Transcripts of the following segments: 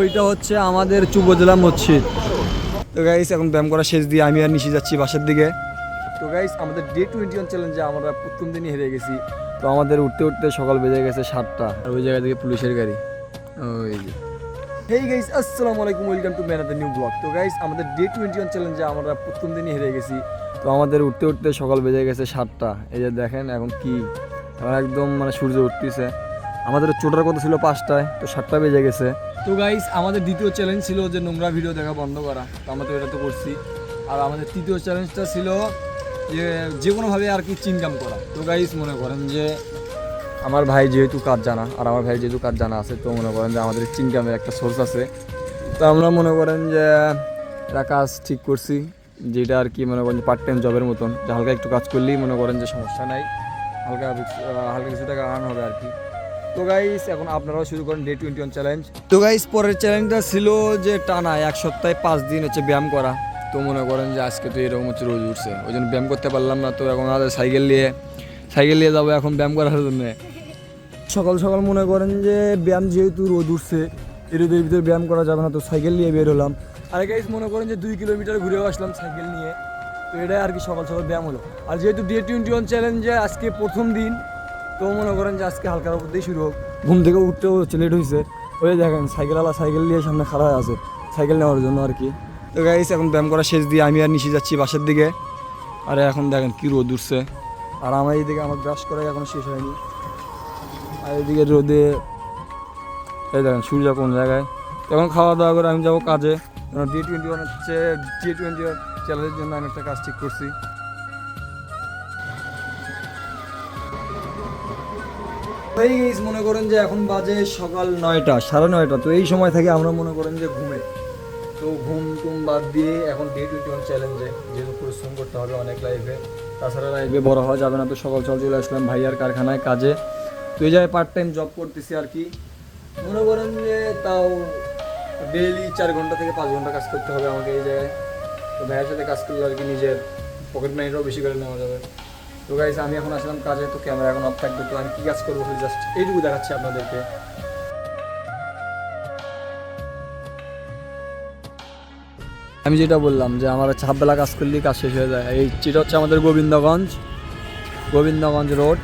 ওইটা হচ্ছে আমাদের উপজেলা মসজিদ। তো গাইস এখন ব্যায়াম করা শেষ দিয়ে আমি আর নিশি যাচ্ছি বাসার দিকে। তো গাইস আমাদের ডে টোয়েন্টি ওয়ান চ্যালেঞ্জে আমরা প্রথম দিনই হেরে গেছি। তো আমাদের উঠতে উঠতে সকাল বেজে গেছে সাতটা। আর ওই জায়গা থেকে পুলিশের গাড়ি। ওই যে। হেই গাইস আসসালামু আলাইকুম welcome to man the new blog তো গাইস আমাদের ডে টোয়েন্টি ওয়ান চ্যালেঞ্জে আমরা প্রথম দিনই হেরে গেছি। তো আমাদের উঠতে উঠতে সকাল বেজে গেছে সাতটা। এই যে দেখেন এখন কি। একদম মানে সূর্য উঠতেছে। আমাদের চোটার কথা ছিল পাঁচটায়, তো সাতটা বেজে গেছে। তো গাইস আমাদের দ্বিতীয় চ্যালেঞ্জ ছিল যে নোংরা ভিডিও দেখা বন্ধ করা। তো আমরা তো এটা তো করছি। আর আমাদের তৃতীয় চ্যালেঞ্জটা ছিল যে যে কোনোভাবে আর কি চিনকাম করা। তো গাইস মনে করেন যে আমার ভাই যেহেতু কাজ জানা আর আমার ভাই যেহেতু কাজ জানা আছে, তো মনে করেন যে আমাদের চিনকামের একটা সোর্স আছে। তো আমরা মনে করেন যে একটা কাজ ঠিক করছি, যেটা আর কি মনে করেন পার্ট টাইম জবের মতন। যে হালকা একটু কাজ করলেই মনে করেন যে সমস্যা নাই। হালকা হালকা কিছু টাকা আর্ন হবে আর কি। তো গাইস এখন আপনারাও শুরু করেন ডে টোয়েন্টি ওয়ান চ্যালেঞ্জ তো গাইস পরের চ্যালেঞ্জটা ছিল যে টানা এক সপ্তাহে পাঁচ দিন হচ্ছে ব্যায়াম করা। তো মনে করেন যে আজকে তো এরকম হচ্ছে রোজ উঠছে। ওই জন্য ব্যায়াম করতে পারলাম না তো এখন আর সাইকেল নিয়ে সাইকেল নিয়ে যাব এখন ব্যায়াম করার জন্য। সকাল সকাল মনে করেন যে ব্যায়াম যেহেতু রোদ উঠছে এর রোদের ভিতরে ব্যায়াম করা যাবে না তো সাইকেল নিয়ে বের হলাম। আর গাইস মনে করেন যে দুই কিলোমিটার ঘুরেও আসলাম সাইকেল নিয়ে। তো এটাই আর কি সকাল সকাল ব্যায়াম হলো। আর যেহেতু ডে টোয়েন্টি ওয়ান চ্যালেঞ্জে আজকে প্রথম দিন তো মনে করেন যে আজকে হালকার উপর দিয়ে শুরু হোক। ঘুম থেকে উঠতেও হচ্ছে লেট হয়েছে ওই দেখেন সাইকেলওয়ালা সাইকেল নিয়ে সামনে খাড়া আছে। সাইকেল নেওয়ার জন্য আর কি। তো গাইস এখন ব্যায়াম করা শেষ দিয়ে আমি আর নিশি যাচ্ছি বাসার দিকে। আর এখন দেখেন কী রোদ উঠছে। আর আমার এইদিকে আমার ব্রাশ করা এখনও শেষ হয়নি। আর এদিকে রোদে, এই দেখেন, সূর্য কোন জায়গায়। এখন খাওয়া দাওয়া করে আমি যাব কাজে। ডি টোয়েন্টি ওয়ান হচ্ছে ডি টোয়েন্টি ওয়ান চ্যালেঞ্জের জন্য আমি একটা কাজ ঠিক করছি। এই মনে করেন যে এখন বাজে সকাল নয়টা, সাড়ে নয়টা, তো এই সময় থেকে আমরা মনে করেন যে ঘুমে। তো ঘুম টুম বাদ দিয়ে এখন ডে টোয়েন্টি ওয়ান চ্যালেঞ্জে যেহেতু পরিশ্রম করতে হবে অনেক লাইফে তাছাড়া লাইফে বড় হওয়া যাবে না, তো সকাল সকাল চলে আসলাম ভাইয়ার কারখানায় কাজে। তো এই জায়গায় পার্ট টাইম জব করতেছি আর কি। মনে করেন যে তাও ডেইলি চার ঘণ্টা থেকে পাঁচ ঘণ্টা কাজ করতে হবে আমাকে এই জায়গায়। তো ভাইয়ের সাথে কাজ করলে আর কি নিজের পকেট মানিটাও বেশি করে নেওয়া যাবে। তো গাইস আমি এখন আসলাম কাজে, তো ক্যামেরা এখন অফ থাকবে, তো আমি কী কাজ করব জাস্ট এইটুকু দেখাচ্ছি আপনাদেরকে। আমি যেটা বললাম যে আমার হাফবেলা কাজ করলেই কাজ শেষ হয়ে যায়। এই যেটা হচ্ছে আমাদের গোবিন্দগঞ্জ গোবিন্দগঞ্জ রোড।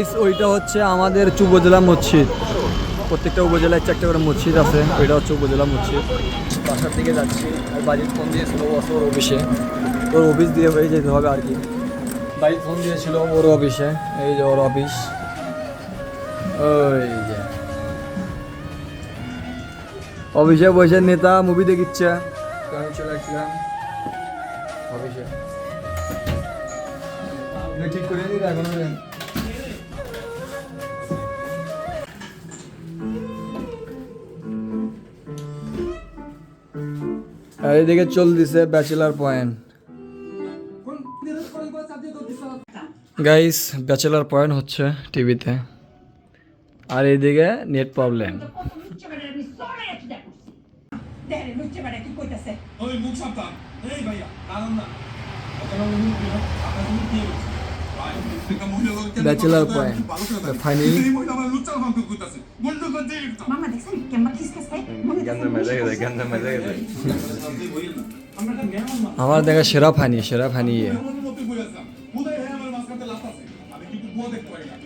এই ওইটা হচ্ছে আমাদের উপজেলা মসজিদ। প্রত্যেকটা উপজেলায় একটা করে মসজিদ আছে, ওইটা হচ্ছে উপজেলা মসজিদ। বাসার দিকে যাচ্ছি আর বাড়ির ফোন দিয়েছিল অফিসে ওর অফিস দিয়ে হয়ে যেতে হবে আর কি। বাড়ির ফোন দিয়েছিল ওর অফিসে, এই যে ওর অফিস। ওই যে। অফিসে বসে নেতা মুভি দেখিচ্ছে। আমি চলে আসলাম অফিসে। ঠিক করে দিই এখন আর চল দিছে bachelor point guys bachelor point হচ্ছে টিভিতে আর এইদিকে নেট প্রবলেম কিন্তু এই মহিলা আমার লুচ্চার ভাব করতেছে। বন্ধু করতে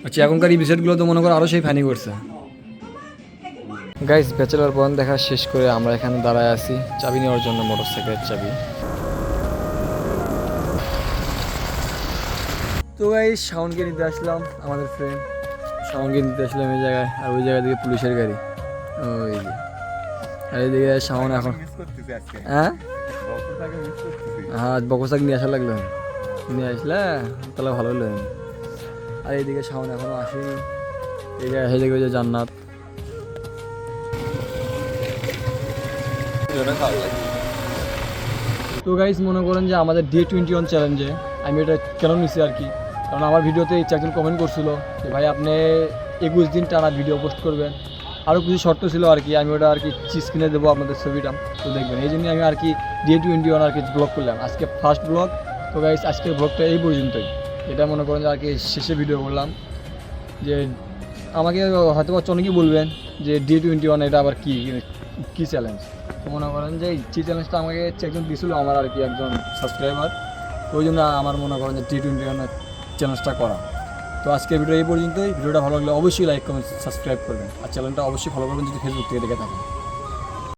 আচ্ছা এখনকার এই বিষয়গুলো তো মনে করো আরও সেই ফানি করছে। গাইস ব্যাচেলার পয়েন্ট দেখা শেষ করে আমরা এখানে দাঁড়ায় আছি। চাবি নেওয়ার জন্য মোটর সাইকেলের চাবি। তো গাইস শাওনকে নিতে আসলাম আমাদের ফ্রেন্ড শাওনকে নিতে আসলাম এই জায়গায় আর ওই জায়গা থেকে পুলিশের গাড়ি। ওই যে। আর এইদিকে শাওন এখন হ্যাঁ? হ্যাঁ বকসাক নিয়ে আসা লাগল। নিয়ে আসলে তাহলে ভালো হলো। আর এইদিকে শাওন এখনও আসেনি। এই জায়গায় সেই জায়গায় যে জান্নাত। তো গাইস মনে করেন যে আমাদের ডে টোয়েন্টি ওয়ান চ্যালেঞ্জে আমি এটা কেন নিছি আর কি? কারণ আমার ভিডিওতে ইচ্ছা একজন কমেন্ট করছিল যে, ভাই, আপনি একুশ দিন টানা ভিডিও পোস্ট করবেন। আরও কিছু শর্ত ছিল আর কি, আমি ওটা আর কি চিজ কিনে দেবো আপনাদের ছবিটা। তো দেখবেন, এই জন্যই আমি আর কি ডে টোয়েন্টি ওয়ান আর কি ব্লগ করলাম। আজকে ফার্স্ট ব্লগ তো গাইস আজকের ব্লগটা এই পর্যন্তই। এটা মনে করেন যে কি শেষে ভিডিও করলাম যে আমাকে হয়তো বা অনেকেই বলবেন যে ডি টোয়েন্টি ওয়ান এটা আবার কী কী চ্যালেঞ্জ মনে করেন যে টি চ্যালেঞ্জটা আমাকে একজন দিয়েছিল আমার আর কি একজন সাবস্ক্রাইবার ওই জন্য আমার মনে করেন যে টি টোয়েন্টি রানের চ্যালেঞ্জটা করা। তো আজকের ভিডিও এই পর্যন্তই। ভিডিওটা ভালো লাগলে অবশ্যই লাইক কমেন্ট সাবস্ক্রাইব করবেন। আর চ্যানেলটা অবশ্যই ফলো করবেন যদি ফেসবুক থেকে দেখে থাকেন।